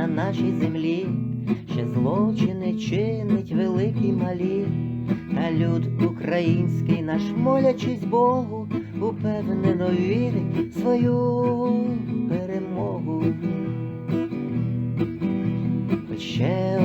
на нашій землі, ще злочини чинить великі й малі, та люд український наш, молячись Богу, упевнено вірить свою перемогу. Ще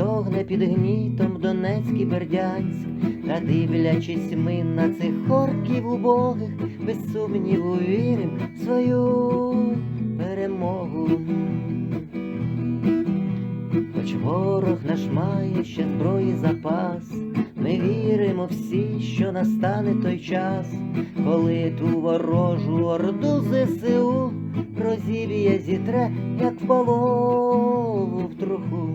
стогне під гнітом Донецьк і Бердянськ, та дивлячись ми на цих орків убогих, без сумніву вірим в свою перемогу. Хоч ворог наш має ще зброї запас, ми віримо всі, що настане той час, коли ту ворожу орду ЗСУ розіб'є зітре, як полову в труху.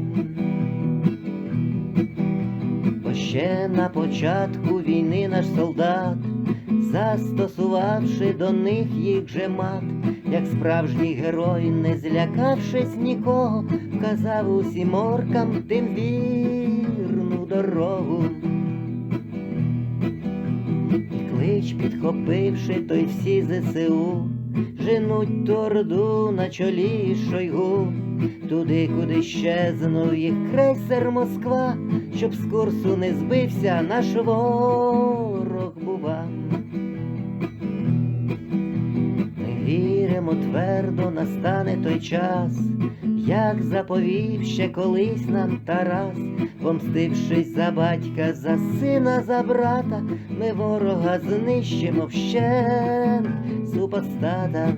Ще на початку війни наш солдат, застосувавши до них їх же мат, як справжній герой, не злякавшись нікого, вказав усім оркам тим вірну дорогу. І клич, підхопивши той всі ЗСУ, женуть торду на чолі Шойгу, туди, куди щезнув їх крейсер Москва, щоб з курсу не збився наш ворог бува. Ми віримо твердо, настане той час, як заповів ще колись нам Тарас, помстившись за батька, за сина, за брата, ми ворога знищимо вщент. Супостата.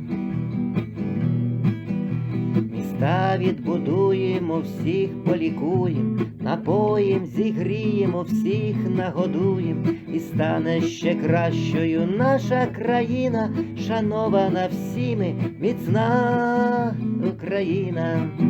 Міста відбудуємо, всіх полікуєм, напоїм, зігріємо, всіх нагодуєм, і стане ще кращою наша країна, шанована всіми, міцна Reina